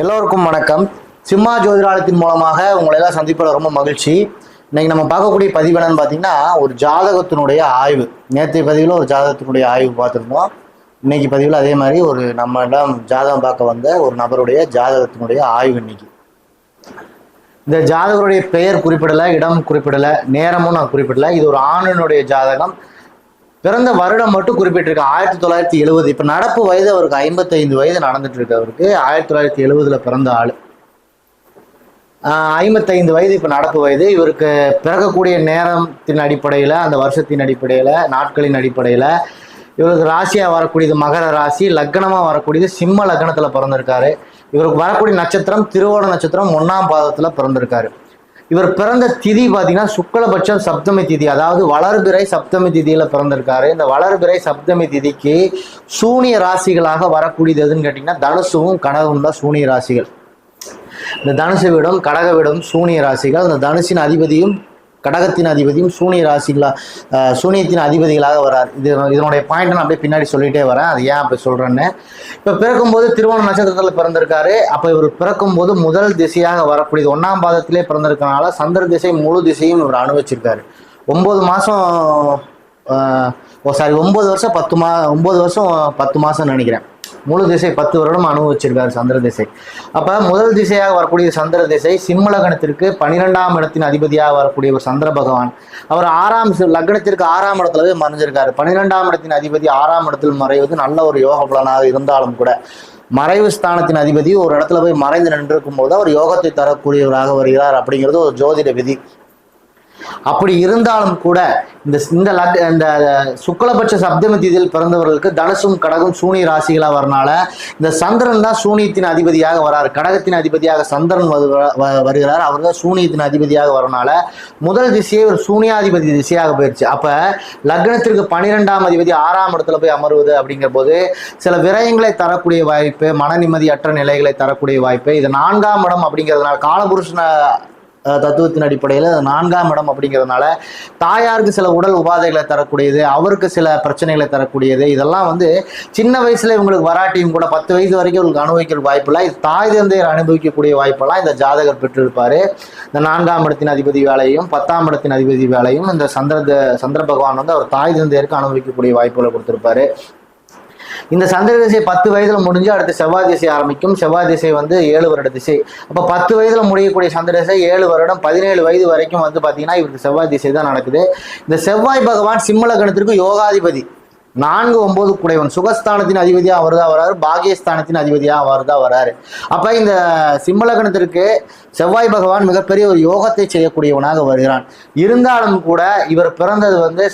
எல்லோருக்கும் வணக்கம். சிம்மா ஜோதிடாலயத்தின் மூலமாக உங்களை எல்லாம் சந்திப்பதில் ரொம்ப மகிழ்ச்சி. இன்னைக்கு நம்ம பார்க்கக்கூடிய பதிவு என்னன்னு பார்த்தீங்கன்னா ஒரு ஜாதகத்தினுடைய ஆய்வு. நேற்றைய பதிவில் ஒரு ஜாதகத்தினுடைய ஆய்வு பார்த்துருந்தோம். இன்னைக்கு பதிவில் அதே மாதிரி ஒரு நம்ம எல்லாம் ஜாதகம் பார்க்க வந்த ஒரு நபருடைய ஜாதகத்தினுடைய ஆய்வு இன்னைக்கு. இந்த ஜாதகருடைய பெயர் குறிப்பிடலை இடம் குறிப்பிடலை நேரமும் நான் குறிப்பிடலை. இது ஒரு ஆணினுடைய ஜாதகம். பிறந்த வருடம் மட்டும் குறிப்பிட்டிருக்கு. ஆயிரத்தி தொள்ளாயிரத்தி எழுபது இப்போ நடப்பு வயது அவருக்கு ஐம்பத்தைந்து வயது நடந்துட்டு இருக்கு அவருக்கு. ஆயிரத்தி தொள்ளாயிரத்தி எழுபதுல பிறந்த ஆள். ஐம்பத்தைந்து வயது இப்போ நடப்பு வயது. இவருக்கு பிறக்கக்கூடிய நேரத்தின் அடிப்படையில் அந்த வருஷத்தின் அடிப்படையில் நாட்களின் அடிப்படையில் இவருக்கு ராசியாக வரக்கூடியது மகர ராசி லக்னமாக வரக்கூடியது சிம்ம லக்னத்தில் பிறந்திருக்காரு. இவருக்கு வரக்கூடிய நட்சத்திரம் திருவோண நட்சத்திரம் ஒன்றாம் பாதத்தில் பிறந்திருக்காரு. இவர் பிறந்த திதி பார்த்தீங்கன்னா சுக்லபட்சம் சப்தமி திதி அதாவது வளர்பிறை சப்தமி திதியில் பிறந்திருக்காரு. இந்த வளர்பிறை சப்தமி திதிக்கு சூனிய ராசிகளாக வரக்கூடியது எதுன்னு கேட்டிங்கன்னா தனுசுவும் கனகும் தான் சூனிய ராசிகள். இந்த தனுசு வீடும் கடக வீடும் சூனிய ராசிகள். இந்த தனுசின் அதிபதியும் கடகத்தின் அதிபதியும் சூனிய ராசிகளா சூனியத்தின் அதிபதிகளாக வரார். இது இதனுடைய பாயிண்ட் நான் அப்படியே பின்னாடி சொல்லிட்டே வரேன். அது ஏன் அப்படி சொல்கிறேன்னு இப்போ பிறக்கும்போது திருவோண நட்சத்திரத்தில் பிறந்திருக்காரு. அப்போ இவர் பிறக்கும்போது முதல் திசையாக வரக்கூடியது ஒன்றாம் பாதத்திலே பிறந்திருக்கனால சந்திர திசை முழு திசையும் இவர் அனுபவிச்சிருக்காரு. ஒம்பது மாதம் ஓ சாரி ஒம்பது வருஷம் பத்து மா ஒம்பது வருஷம் பத்து மாதம் நினைக்கிறேன். முழு திசை பத்து வருடம் அனுபவிச்சிருக்காரு சந்திர திசை. அப்போ முதல் திசையாக வரக்கூடிய சந்திர திசை சிம்ம லக்னத்திற்கு பன்னிரெண்டாம் இடத்தின் அதிபதியாக வரக்கூடிய ஒரு சந்திர பகவான். அவர் ஆறாம் லக்னத்திற்கு ஆறாம் இடத்துல போய் மறைஞ்சிருக்காரு. பன்னிரெண்டாம் இடத்தின் அதிபதி ஆறாம் இடத்தில் மறைவது நல்ல ஒரு யோக பலனாக இருந்தாலும் கூட மறைவு ஸ்தானத்தின் அதிபதி ஒரு இடத்துல போய் மறைந்து நின்றிருக்கும் போது அவர் யோகத்தை தரக்கூடியவராக வருகிறார் அப்படிங்கிறது ஒரு ஜோதிட விதி. அப்படி இருந்தாலும் கூட இந்த இந்த லக் இந்த சுக்லபட்ச சப்தமி திதியில் பிறந்தவர்களுக்கு தனுசும் கடகும் சூனிய ராசிகளாக வரனால இந்த சந்திரன் தான் சூனியத்தின் அதிபதியாக வராரு. கடகத்தின் அதிபதியாக சந்திரன் வரு- வருகிறார். அவர் தான் சூனியத்தின் அதிபதியாக வரனால முதல் திசையே ஒரு சூனியாதிபதி திசையாக போயிடுச்சு. அப்ப லக்னத்திற்கு பன்னிரெண்டாம் அதிபதி ஆறாம் இடத்துல போய் அமர்வது அப்படிங்கிற போது சில விரயங்களை தரக்கூடிய வாய்ப்பு மன நிம்மதியற்ற நிலைகளை தரக்கூடிய வாய்ப்பு இது நான்காம் இடம் அப்படிங்கிறதுனால காலபுருஷனை தத்துவத்தின் அடிப்படையில் நான்காம் இடம் அப்படிங்கிறதுனால தாயாருக்கு சில உடல் உபாதைகளை தரக்கூடியது அவருக்கு சில பிரச்சனைகளை தரக்கூடியது. இதெல்லாம் வந்து சின்ன வயசுல இவங்களுக்கு வராட்டியும் கூட பத்து வயசு வரைக்கும் இவங்களுக்கு அனுபவிக்கிற வாய்ப்பெல்லாம் இது தாய் தந்தையர் அனுபவிக்கக்கூடிய வாய்ப்பெல்லாம் இந்த ஜாதகர் பெற்றிருப்பாரு. இந்த நான்காம் இடத்தின் அதிபதி வேலையும் பத்தாம் இடத்தின் அதிபதி வேலையும் இந்த சந்திர சந்திர பகவான் வந்து அவர் தாய் தந்தையருக்கு அனுபவிக்கக்கூடிய வாய்ப்புகளை கொடுத்திருப்பாரு. இந்த சந்திர திசை பத்து வயதுல முடிஞ்சு அடுத்து செவ்வாய் திசை ஆரம்பிக்கும். செவ்வாய் திசை வந்து ஏழு வருட திசை. அப்ப பத்து வயதுல முடியக்கூடிய சந்திர திசை ஏழு வருடம் பதினேழு வயது வரைக்கும் வந்து பாத்தீங்கன்னா இவருக்கு செவ்வாய் திசை தான் நடக்குது. இந்த செவ்வாய் பகவான் சிம்மல கணத்திற்கு யோகாதிபதி. நான்கு ஒன்பது குடைவன் சுகஸ்தானத்தின் அதிபதியா அவர்தான் வராரு. பாகியஸ்தானத்தின் அதிபதியா அவர்தான் வராரு. அப்ப இந்த சிம்மலகணத்திற்கு செவ்வாய் பகவான் மிகப்பெரிய ஒரு யோகத்தை செய்யக்கூடியவனாக வருகிறான். இருந்தாலும் கூட இவர் பிறந்தது வந்து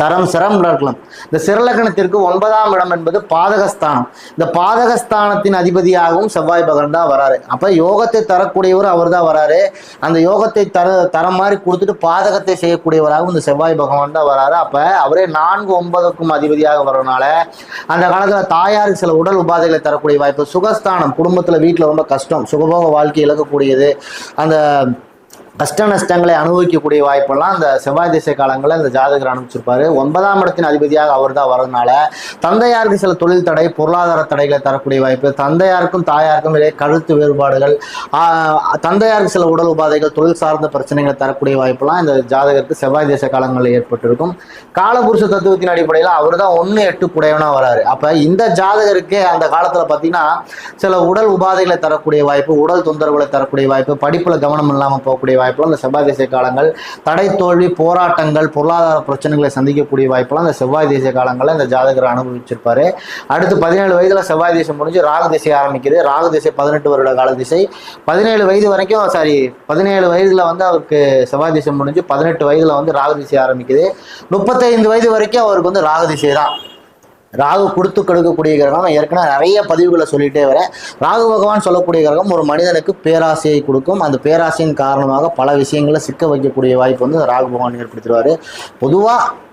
சரம் சரம் சிரம்ல இருக்கலாம். இந்த சிறலக்கணத்திற்கு ஒன்பதாம் இடம் என்பது பாதகஸ்தானம். இந்த பாதகஸ்தானத்தின் அதிபதியாகவும் செவ்வாய் பகவான் தான் வராரு. அப்போ யோகத்தை தரக்கூடியவர் அவர் தான் வராரு. அந்த யோகத்தை தர தர மாதிரி கொடுத்துட்டு பாதகத்தை செய்யக்கூடியவராகவும் இந்த செவ்வாய் பகவான் தான் வராரு. அப்போ அவரே நான்கு ஒன்பதுக்கும் அதிபதியாக வரனால அந்த காலத்தில் தாயாருக்கு சில உடல் உபாதைகளை தரக்கூடிய வாய்ப்பு சுகஸ்தானம் குடும்பத்தில் வீட்டில் ரொம்ப கஷ்டம் சுகபோக வாழ்க்கை இழக்கக்கூடியது அந்த கஷ்ட நஷ்டங்களை அனுபவிக்கக்கூடிய வாய்ப்பெல்லாம் அந்த செவ்வாய் திசை காலங்களில் இந்த ஜாதகர் அனுப்பிச்சிருப்பாரு. ஒன்பதாம் இடத்தின் அதிபதியாக அவர் தான் வரதுனால தந்தையாருக்கு சில தொழில் தடை பொருளாதார தடைகளை தரக்கூடிய வாய்ப்பு தந்தையாருக்கும் தாயாருக்கும் இடையே கழுத்து வேறுபாடுகள் தந்தையாருக்கு சில உடல் உபாதைகள் தொழில் சார்ந்த பிரச்சனைகளை தரக்கூடிய வாய்ப்பெல்லாம் இந்த ஜாதகருக்கு செவ்வாய் தேச காலங்களில் ஏற்பட்டிருக்கும். காலபுருஷ தத்துவத்தின் அடிப்படையில் அவர் தான் ஒன்று எட்டு குடையவனாக வராரு. அப்போ இந்த ஜாதகருக்கு அந்த காலத்தில் பார்த்தீங்கன்னா சில உடல் உபாதைகளை தரக்கூடிய வாய்ப்பு உடல் தொந்தரவுகளை தரக்கூடிய வாய்ப்பு படிப்பில் கவனம் இல்லாமல் போகக்கூடிய வாய்ப்பு வாய்ப்பெல்லாம் இந்த செவ்வாய் தேசிய காலங்கள் தடை தோல்வி போராட்டங்கள் பொருளாதார பிரச்சனைகளை சந்திக்கக்கூடிய வாய்ப்பெல்லாம் இந்த செவ்வாய் திசை காலங்களில் இந்த ஜாதகர் அனுபவிச்சிருப்பாரு. அடுத்து பதினேழு வயதுல செவ்வாய் தேசம் முடிஞ்சு ராகு திசை ஆரம்பிக்குது. ராகு திசை பதினெட்டு வருட கால திசை. பதினேழு வயது வரைக்கும் சாரி பதினேழு வயதில் வந்து அவருக்கு செவ்வாய் திசை முடிஞ்சு பதினெட்டு வயதில் வந்து ராகு திசை ஆரம்பிக்குது. முப்பத்தைந்து வயது வரைக்கும் அவருக்கு வந்து ராகு திசை தான் ராகு கொடுத்து கொடுக்கக்கூடிய கிரகம். ஏற்கனவே நிறைய பதிவுகளை சொல்லிட்டே வரேன். ராகு பகவான் சொல்லக்கூடிய கிரகம் ஒரு மனிதனுக்கு பேராசையை கொடுக்கும். அந்த பேராசையின் காரணமாக பல விஷயங்களை சிக்க வைக்கக்கூடிய வாய்ப்பு வந்து ராகு பகவான் ஏற்படுத்திடுவார். பொதுவாக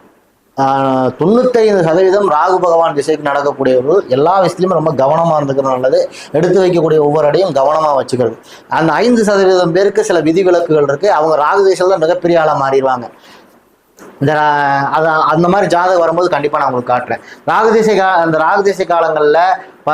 தொண்ணூத்தைந்து சதவீதம் ராகு பகவான் திசைக்கு நடக்கக்கூடியவர்கள் எல்லா விஷயத்துலையும் ரொம்ப கவனமாக இருந்துக்கிறது நல்லது. எடுத்து வைக்கக்கூடிய ஒவ்வொரு அடையும் கவனமாக வச்சுக்கிறது. அந்த ஐந்து சதவீதம் பேருக்கு சில விதிவிலக்குகள் இருக்குது அவங்க ராகு திசையில் தான் மிகப்பெரிய ஆளாக மாறிடுவாங்க. இந்த ரா- அந்த மாதிரி ஜாதகம் வரும்போது கண்டிப்பாக நான் உங்களுக்கு காட்டுறேன். ராகுதிசை கா அந்த ராகுதிசை காலங்களில் ப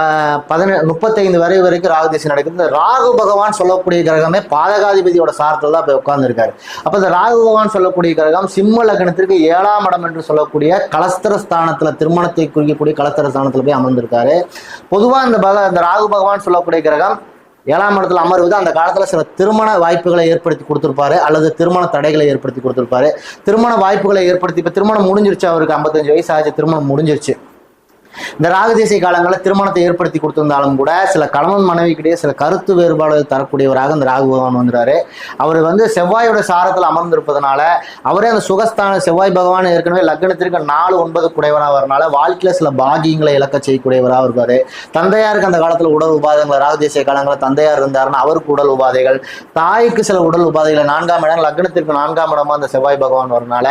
பதினே முப்பத்தைந்து வரை வரைக்கும் ராகுதிசை நடக்குது. இந்த ராகு பகவான் சொல்லக்கூடிய கிரகமே பாதகாதிபதியோட சாரத்தில் தான் போய் உட்கார்ந்துருக்காரு. அப்போ இந்த ராகு பகவான் சொல்லக்கூடிய கிரகம் சிம்ம லக்னத்திற்கு ஏழாம் இடம் என்று சொல்லக்கூடிய கலஸ்தர ஸ்தானத்தில் திருமணத்தை குறிக்கக்கூடிய கலஸ்தர ஸ்தானத்தில் போய் அமர்ந்திருக்காரு. பொதுவாக இந்த பக இந்த ராகு பகவான் சொல்லக்கூடிய கிரகம் ஏழாம் இடத்துல அமர்வது அந்த காலத்தில் சில திருமண வாய்ப்புகளை ஏற்படுத்தி கொடுத்துருப்பாரு அல்லது திருமண தடைகளை ஏற்படுத்தி கொடுத்துருப்பாரு. திருமண வாய்ப்புகளை ஏற்படுத்தி இப்போ திருமணம் முடிஞ்சிருச்சு அவருக்கு 55 வயசு ஆச்சு திருமணம் முடிஞ்சிருச்சு. இந்த ராகதேசிய காலங்களில் திருமணத்தை ஏற்படுத்தி கொடுத்திருந்தாலும் கூட சில கணவன் மனைவிக்கிடையே சில கருத்து வேறுபாடுகள் தரக்கூடியவராக இந்த ராகு பகவான் வந்துறாரு அவர் வந்து செவ்வாயோட சாரத்தில் அமர்ந்திருப்பதனால அவரே அந்த சுகஸ்தான செவ்வாய் பகவான் ஏற்கனவே லக்னத்திற்கு நாலு ஒன்பது குடையவராக வரனால வாழ்க்கையில் சில பாகியங்களை இழக்க செய்யக்கூடியவராக இருப்பார் தந்தையாருக்கு அந்த காலத்தில் உடல் உபாதைகள் ராகதேசிய காலங்களில் தந்தையார் இருந்தாருன்னா அவருக்கு உடல் உபாதைகள் தாய்க்கு சில உடல் உபாதைகளை நான்காம் இடம் லக்னத்திற்கு நான்காம் இடமா அந்த செவ்வாய் பகவான் வரனால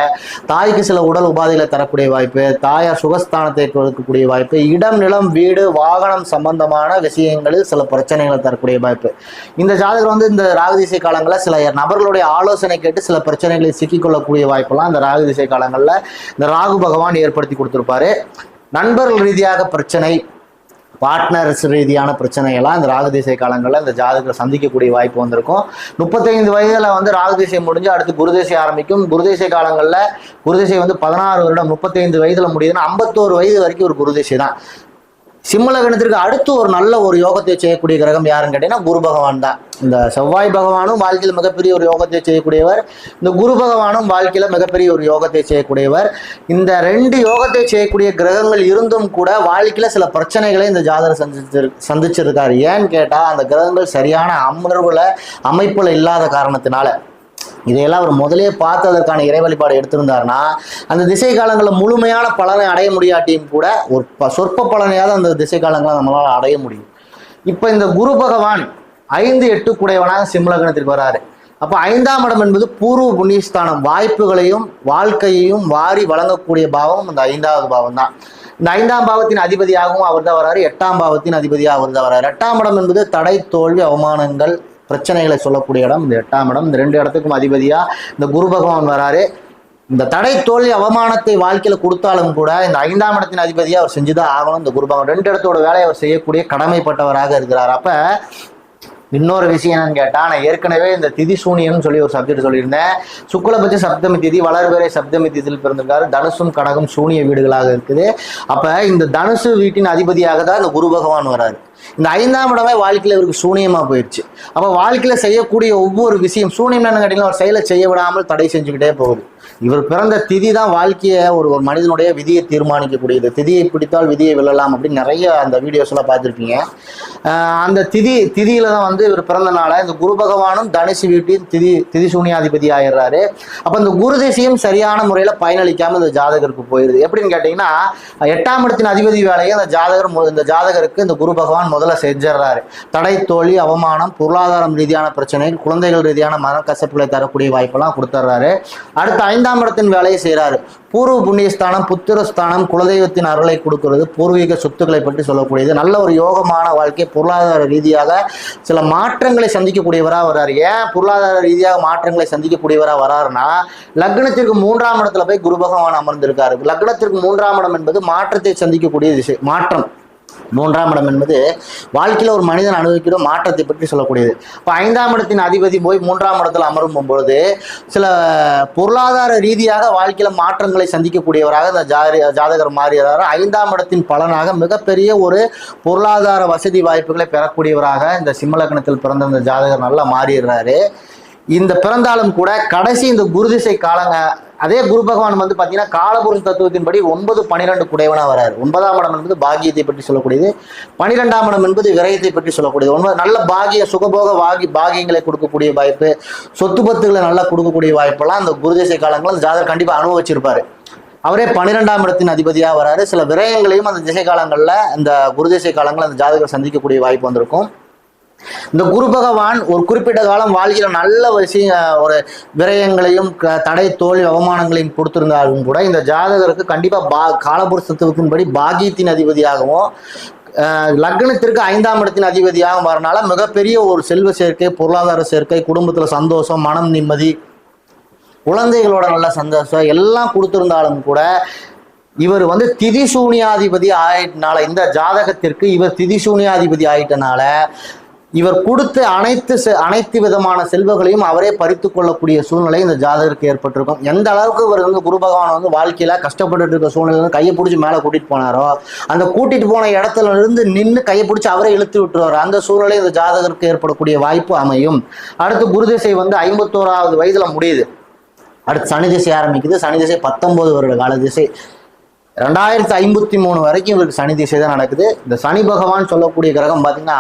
தாய்க்கு சில உடல் உபாதைகளை தரக்கூடிய வாய்ப்பு தாயார் சுகஸ்தானத்தை கொடுக்கக்கூடிய வாய்ப்பு. இடம் நிலம் வீடு வாகனம் சம்பந்தமான விஷயங்களில் சில பிரச்சனைகளை தரக்கூடிய வாய்ப்பு. இந்த ஜாதகர் வந்து இந்த ராகுதிசை காலங்களில் சில நபர்களுடைய ஆலோசனை கேட்டு சில பிரச்சனைகளை சிக்கிக்கொள்ளக்கூடிய வாய்ப்பெல்லாம் இந்த ராகுதிசை காலங்களில் இந்த ராகு பகவான் ஏற்படுத்தி கொடுத்துருப்பாரு. நண்பர்கள் ரீதியாக பிரச்சனை பார்ட்னர்ஸ் ரீதியான பிரச்சனைகள்லாம் இந்த ராகுதிசை காலங்களில் இந்த ஜாதகத்தில் சந்திக்கக்கூடிய வாய்ப்பு வந்திருக்கும். முப்பத்தைந்து வயதில் வந்து ராகுதிசை முடிஞ்சு அடுத்து குருதிசை ஆரம்பிக்கும். குருதிசை காலங்களில் குருதிசை வந்து பதினாறு வருடம் முப்பத்தைந்து வயதில் முடியுதுன்னா ஐம்பத்தோரு வயது வரைக்கும் ஒரு குருதிசை தான் சிம்மலகணத்திற்கு அடுத்து ஒரு நல்ல ஒரு யோகத்தை செய்யக்கூடிய கிரகம் யாருன்னு கேட்டீங்கன்னா குரு பகவான் தான். இந்த செவ்வாய் பகவானும் வாழ்க்கையில் மிகப்பெரிய ஒரு யோகத்தை செய்யக்கூடியவர். இந்த குரு பகவானும் வாழ்க்கையில் மிகப்பெரிய ஒரு யோகத்தை செய்யக்கூடியவர். இந்த ரெண்டு யோகத்தை செய்யக்கூடிய கிரகங்கள் இருந்தும் கூட வாழ்க்கையில் சில பிரச்சனைகளை இந்த ஜாதகர் சந்திச்சிரு சந்திச்சிருக்காரு. ஏன்னு கேட்டால் அந்த கிரகங்கள் சரியான அமர்வுல அமைப்புல இல்லாத காரணத்தினால. இதையெல்லாம் அவர் முதலே பார்த்து அதற்கான இறை வழிபாடு எடுத்திருந்தாருன்னா அந்த திசை காலங்களில் முழுமையான பலனை அடைய முடியாட்டியும் கூட ஒரு ப- சொற்ப பலனையாவது அந்த திசை காலங்களை நம்மளால் அடைய முடியும். இப்போ இந்த குரு பகவான் ஐந்து எட்டு குடையவனாக சிம்மலகணத்திற்கு வராரு. அப்போ ஐந்தாம் இடம் என்பது பூர்வ புண்ணியஸ்தானம். வாய்ப்புகளையும் வாழ்க்கையையும் வாரி வழங்கக்கூடிய பாவம் இந்த ஐந்தாவது பாவம் தான் இந்த ஐந்தாம் பாவத்தின் அதிபதியாகவும் அவர் தான் வராரு. எட்டாம் பாவத்தின் அதிபதியாக அவர் தான் வராரு. எட்டாம் இடம் என்பது தடை தோல்வி அவமானங்கள் பிரச்சனைகளை சொல்லக்கூடிய இடம் இந்த எட்டாம் இடம். இந்த ரெண்டு இடத்துக்கும் அதிபதியா இந்த குரு பகவான் வராரு. இந்த தடை தோல்வி அவமானத்தை வாழ்க்கையில கொடுத்தாலும் கூட இந்த ஐந்தாம் இடத்தின் அதிபதியாக அவர் செஞ்சுதான் ஆகணும். இந்த குரு பகவான் ரெண்டு இடத்தோட வேலையை அவர் செய்யக்கூடிய கடமைப்பட்டவராக இருக்கிறார். அப்ப இன்னொரு விஷயம் என்னன்னு கேட்டா நான் ஏற்கனவே இந்த திதி சூனியம்னு சொல்லி ஒரு சப்ஜெக்ட் சொல்லியிருந்தேன். சுக்லபட்ச சப்தமி திதி வளர்வேரை சப்தமி திதியில் பிறந்திருக்காரு. தனுசும் கடகம் சூனிய வீடுகளாக இருக்குது. அப்ப இந்த தனுசு வீட்டின் அதிபதியாக தான் இந்த குரு பகவான் வராரு. இந்த ஐந்தாம் இடமே வாழ்க்கையில் இவருக்கு சூனியமாக போயிடுச்சு. அப்போ வாழ்க்கையில் செய்யக்கூடிய ஒவ்வொரு விஷயம் சூனியம் என்னன்னு ஒரு செயலை செய்ய விடாமல் தடை செஞ்சுக்கிட்டே போகுது. இவர் பிறந்த திதி தான் வாழ்க்கையை ஒரு ஒரு மனிதனுடைய விதியை தீர்மானிக்கக்கூடியது. திதியை பிடித்தால் விதியை விழலாம் அப்படின்னு நிறைய அந்த வீடியோஸ்லாம் பார்த்துருப்பீங்க. அந்த திதி திதியில தான் வந்து இவர் பிறந்த பிறந்தனால இந்த குரு பகவானும் தனுசு வீட்டின் திதி திதி சூனியாதிபதி ஆயிடுறாரு. அப்ப இந்த குரு திசையும் சரியான முறையில பயனளிக்காம இந்த ஜாதகருக்கு போயிருது. எப்படின்னு கேட்டீங்கன்னா எட்டாம் இடத்தின் அதிபதி வேலையை அந்த ஜாதகர் மு- இந்த ஜாதகருக்கு இந்த குரு பகவான் முதல்ல செஞ்சிடுறாரு. தடை தோல்வி அவமானம் பொருளாதாரம் ரீதியான பிரச்சனைகள் குழந்தைகள் ரீதியான மனக்கசப்புகளை தரக்கூடிய வாய்ப்பெல்லாம் கொடுத்துட்றாரு. அடுத்து ஐந்தாம் இடத்தின் வேலையை செய்கிறாரு பூர்வ புண்ணியஸ்தானம் புத்திரஸ்தானம் குலதெய்வத்தின் அருளை கொடுக்கிறது பூர்வீக சொத்துக்களை பற்றி சொல்லக்கூடியது. நல்ல ஒரு யோகமான வாழ்க்கை பொருளாதார ரீதியாக சில மாற்றங்களை சந்திக்கக்கூடியவராக வர்றாரு. ஏன் பொருளாதார ரீதியாக மாற்றங்களை சந்திக்கக்கூடியவராக வராருன்னா லக்னத்திற்கு மூன்றாம் இடத்துல போய் குரு பகவான் அமர்ந்திருக்காரு. லக்னத்திற்கு மூன்றாம் இடம் என்பது மாற்றத்தை சந்திக்கக்கூடிய திசை மாற்றம். மூன்றாம் இடம் என்பது வாழ்க்கையில் ஒரு மனிதன் அனுபவிக்கிற மாற்றத்தை பற்றி சொல்லக்கூடியது. இப்போ ஐந்தாம் இடத்தின் அதிபதி போய் மூன்றாம் இடத்தில் அமரும் பொழுது சில பொருளாதார ரீதியாக வாழ்க்கையில் மாற்றங்களை சந்திக்கக்கூடியவராக இந்த ஜாதி ஜாதகர் மாறியதார ஐந்தாம் இடத்தின் பலனாக மிகப்பெரிய ஒரு பொருளாதார வசதி வாய்ப்புகளை பெறக்கூடியவராக இந்த சிம்மலக்கணத்தில் பிறந்த இந்த ஜாதகர் நல்லா மாறிடுறாரு. இந்த பிறந்தாலும் கூட கடைசி இந்த குருதிசை காலங்க அதே குரு பகவான் வந்து பார்த்தீங்கன்னா காலபுருஷ தத்துவத்தின்படி ஒன்பது பன்னிரெண்டு குடைவனாக வராரு. ஒன்பதாம் இடம் என்பது பாகியத்தை பற்றி சொல்லக்கூடியது. பன்னிரெண்டாம் இடம் என்பது விரயத்தை பற்றி சொல்லக்கூடியது. ஒன்பது நல்ல பாகிய சுகபோக வாகி பாகியங்களை கொடுக்கக்கூடிய வாய்ப்பு சொத்து பத்துகளை நல்லா கொடுக்கக்கூடிய வாய்ப்பெல்லாம் அந்த குருதிசை காலங்களில் அந்த ஜாதகர் கண்டிப்பாக அனுபவிச்சிருப்பாரு. அவரே பன்னிரெண்டாம் இடத்தின் அதிபதியாக வராரு. சில விரயங்களையும் அந்த திசை காலங்களில் இந்த குருதிசை காலங்களில் அந்த ஜாதகர் சந்திக்கக்கூடிய வாய்ப்பு வந்திருக்கும். இந்த குரு பகவான் ஒரு குறிப்பிட்ட காலம் வாழ்க்கையில நல்ல விஷயம் ஒரு விரயங்களையும் க- தடை தோல்வி அவமானங்களையும் கொடுத்திருந்தாலும் கூட இந்த ஜாதகருக்கு கண்டிப்பாக பா காலபுருஷத்துவத்தின்படி பாகியத்தின் அதிபதியாகவும் லக்னத்திற்கு ஐந்தாம் இடத்தின் அதிபதியாகவும் வரனால மிகப்பெரிய ஒரு செல்வ சேர்க்கை பொருளாதார சேர்க்கை குடும்பத்தில் சந்தோஷம் மனம் நிம்மதி குழந்தைகளோட நல்ல சந்தோஷம் எல்லாம் கொடுத்திருந்தாலும் கூட இவர் வந்து திதிசூனியாதிபதி ஆயிட்டனால இந்த ஜாதகத்திற்கு இவர் திதிசூனியாதிபதி ஆயிட்டனால இவர் கொடுத்த அனைத்து செ- அனைத்து விதமான செல்வங்களையும் அவரே பறித்து கொள்ளக்கூடிய சூழ்நிலை இந்த ஜாதகருக்கு ஏற்பட்டிருக்கும். எந்த அளவுக்கு இவர் வந்து குரு பகவான் வந்து வாழ்க்கையில கஷ்டப்பட்டுட்டு இருக்க சூழ்நிலை வந்து கையை பிடிச்சி மேலே கூட்டிட்டு போனாரோ அந்த கூட்டிட்டு போன இடத்துல இருந்து நின்று கையை பிடிச்சி அவரே இழுத்து விட்டுருவார் அந்த சூழ்நிலை இந்த ஜாதகருக்கு ஏற்படக்கூடிய வாய்ப்பு அமையும். அடுத்து குருதிசை வந்து ஐம்பத்தோராவது வயதுல முடியுது. அடுத்து சனி திசை ஆரம்பிக்குது. சனி திசை பத்தொன்பது வருட கால திசை. ரெண்டாயிரத்தி ஐம்பத்தி மூணு வரைக்கும் இவருக்கு சனி திசை தான் நடக்குது. இந்த சனி பகவான் சொல்லக்கூடிய கிரகம் பார்த்தீங்கன்னா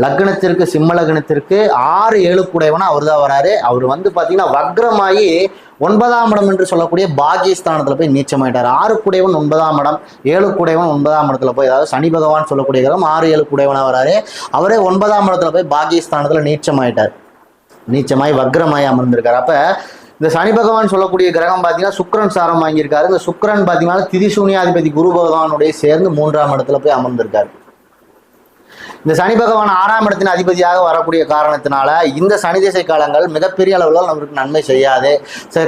லக்னத்திற்கு சிம்ம லக்னத்திற்கு ஆறு ஏழு கூடையவனா அவர் தான் வராரு. அவர் வந்து பார்த்தீங்கன்னா வக்ரமாகி ஒன்பதாம் இடம் என்று சொல்லக்கூடிய பாகியஸ்தானத்தில் போய் நீச்சமாயிட்டார். ஆறு கூடையவன் ஒன்பதாம் இடம் ஏழு கூடையவன் ஒன்பதாம் இடத்துல போய் அதாவது சனி பகவான் சொல்லக்கூடிய கிரகம் ஆறு ஏழு கூடையவனாக வராரு. அவரே ஒன்பதாம் இடத்துல போய் பாகியஸ்தானத்தில் நீச்சமாயிட்டார். நீச்சமாய் வக்ரமாயி அமர்ந்திருக்கார். அப்போ இந்த சனி பகவான் சொல்லக்கூடிய கிரகம் பார்த்தீங்கன்னா சுக்கரன் சாரம் வாங்கியிருக்காரு. இந்த சுக்கிரன் பார்த்தீங்கன்னா திதிசூனியாதிபதி குரு பகவானுடைய சேர்ந்து மூன்றாம் இடத்துல போய் அமர்ந்திருக்காரு. இந்த சனி பகவான் ஆறாம் இடத்தின் அதிபதியாக வரக்கூடிய காரணத்தினால இந்த சனி திசை காலங்கள் மிகப்பெரிய அளவில் நம்மளுக்கு நன்மை செய்யாது.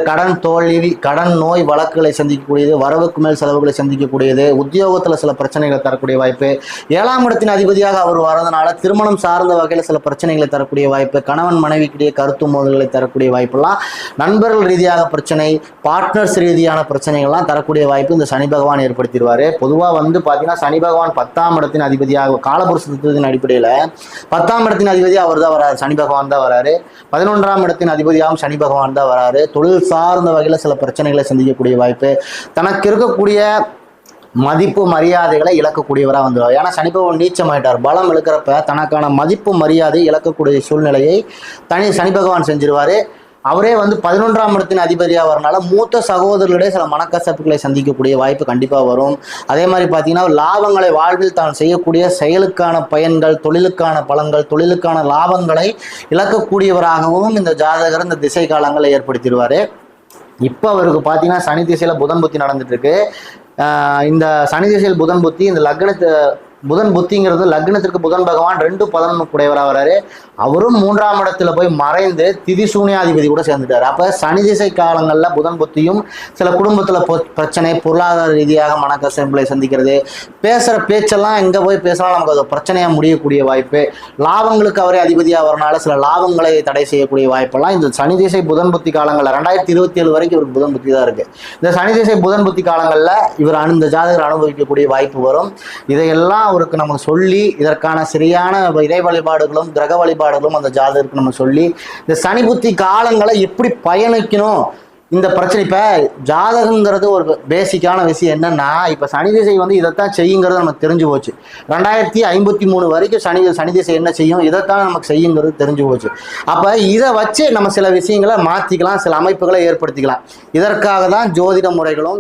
கடன் தோல்வி கடன் நோய் வழக்குகளை சந்திக்கக்கூடியது வரவுக்கு மேல் செலவுகளை சந்திக்கக்கூடியது உத்தியோகத்தில் சில பிரச்சனைகளை தரக்கூடிய வாய்ப்பு. ஏழாம் இடத்தின் அதிபதியாக அவர் வரதுனால திருமணம் சார்ந்த வகையில் சில பிரச்சனைகளை தரக்கூடிய வாய்ப்பு கணவன் மனைவிக்கிடையே கருத்து மோதல்களை தரக்கூடிய வாய்ப்பெல்லாம் நண்பர்கள் ரீதியாக பிரச்சனை பார்ட்னர்ஸ் ரீதியான பிரச்சனைகள்லாம் தரக்கூடிய வாய்ப்பு இந்த சனி பகவான் ஏற்படுத்திடுவார். பொதுவாக வந்து பார்த்தீங்கன்னா சனி பகவான் பத்தாம் இடத்தின் அதிபதியாக காலபுருஷ தத்துவத்தின் அடிப்படையில் பத்தாம் இடத்தின் அதிபதி அவர் தான் வராரு. சனி பகவான் தான் வராரு. பதினொன்றாம் இடத்தின் அதிபதியாகவும் சனி பகவான் தான் வராரு. தொழில் சார்ந்த வகையில் சில பிரச்சனைகளை சந்திக்கக்கூடிய வாய்ப்பு தனக்கு இருக்கக்கூடிய மதிப்பு மரியாதைகளை இழக்கக்கூடியவராக வந்துடுவார் ஏன்னா சனி பகவான் நீச்சமாயிட்டார். பலம் இழுக்கிறப்ப தனக்கான மதிப்பு மரியாதை இழக்கக்கூடிய சூழ்நிலையை தனி சனி பகவான் செஞ்சிருவாரு. அவரே வந்து பதினொன்றாம் இடத்தின் அதிபதியாக வரனால மூத்த சகோதரர்களிடையே சில மனக்கசப்புகளை சந்திக்கக்கூடிய வாய்ப்பு கண்டிப்பாக வரும். அதே மாதிரி பார்த்தீங்கன்னா லாபங்களை வாழ்வில் தான் செய்யக்கூடிய செயலுக்கான பயன்கள் தொழிலுக்கான பலன்கள் தொழிலுக்கான லாபங்களை இழக்கக்கூடியவராகவும் இந்த ஜாதகர் இந்த திசை காலங்களை ஏற்படுத்திடுவார். இப்போ அவருக்கு பார்த்தீங்கன்னா சனி திசையில் புதன் புத்தி நடந்துட்டு இருக்கு. இந்த சனி திசையில் புதன் புத்தி இந்த லக்னத்தை புதன் புத்திங்கிறது லக்னத்திற்கு புதன் பகவான் ரெண்டு பதினொன்று உடையவராக வராரு. அவரும் மூன்றாம் இடத்துல போய் மறைந்து திதி சூனியாதிபதி கூட சேர்ந்துட்டார். அப்போ சனி திசை காலங்களில் புதன் புத்தியும் சில குடும்பத்தில் பிரச்சனை பொருளாதார ரீதியாக மனக்கசப்புகளை சந்திக்கிறது. பேசுகிற பேச்செல்லாம் எங்கே போய் பேசினாலும் நமக்கு அது பிரச்சனையாக முடியக்கூடிய வாய்ப்பு. லாபங்களுக்கு அவரே அதிபதியாக வரனால சில லாபங்களை தடை செய்யக்கூடிய வாய்ப்பெல்லாம் இந்த சனி திசை புதன் புத்தி காலங்களில் ரெண்டாயிரத்தி இருபத்தி ஏழு வரைக்கும் இவருக்கு புதன் புத்தி தான் இருக்குது இந்த சனி திசை புதன் புத்தி காலங்களில் இவர் அந்த ஜாதகர் அனுபவிக்கக்கூடிய வாய்ப்பு வரும். இதையெல்லாம் அவருக்கு நம்ம சொல்லி இதற்கான சரியான இறை வழிபாடுகளும் கிரக வழிபாடுகளும் அந்த ஜாதகருக்கு நம்ம சொல்லி இந்த சனி புத்தி காலங்களை எப்படி பயணிக்கணும். இந்த பிரச்சனை இப்போ ஜாதகங்கிறது ஒரு பேசிக்கான விஷயம் என்னன்னா இப்போ சனி திசை வந்து இதைத்தான் செய்யுங்கிறது நமக்கு தெரிஞ்சு போச்சு. ரெண்டாயிரத்தி ஐம்பத்தி மூணு வரைக்கும் சனி சனி திசை என்ன செய்யும் இதைத்தான் நமக்கு செய்யுங்கிறது தெரிஞ்சு போச்சு. அப்போ இதை வச்சு நம்ம சில விஷயங்களை மாற்றிக்கலாம் சில அமைப்புகளை ஏற்படுத்திக்கலாம். இதற்காக தான் ஜோதிட முறைகளும்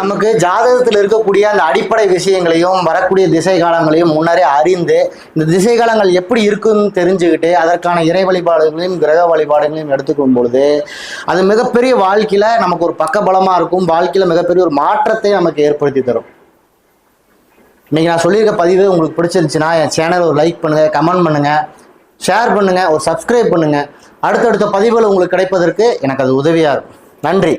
நமக்கு ஜாதகத்தில் இருக்கக்கூடிய அந்த அடிப்படை விஷயங்களையும் வரக்கூடிய திசை காலங்களையும் முன்னரே அறிந்து இந்த திசை காலங்கள் எப்படி இருக்குன்னு தெரிஞ்சுக்கிட்டு அதற்கான இறை வழிபாடுகளையும் கிரக வழிபாடுகளையும் எடுத்துக்கும் பொழுது அது மிகப்பெரிய வாழ்க்கையில் நமக்கு ஒரு பக்க பலமாக இருக்கும். வாழ்க்கையில் மிகப்பெரிய ஒரு மாற்றத்தை நமக்கு ஏற்படுத்தி தரும். இன்றைக்கி நான் சொல்லியிருக்க பதிவு உங்களுக்கு பிடிச்சிருந்துச்சுன்னா என் சேனல் ஒரு லைக் பண்ணுங்க கமெண்ட் பண்ணுங்க ஷேர் பண்ணுங்க ஒரு சப்ஸ்கிரைப் பண்ணுங்க. அடுத்தடுத்த பதிவுகள் உங்களுக்கு கிடைப்பதற்கு எனக்கு அது உதவியாக இருக்கும். நன்றி.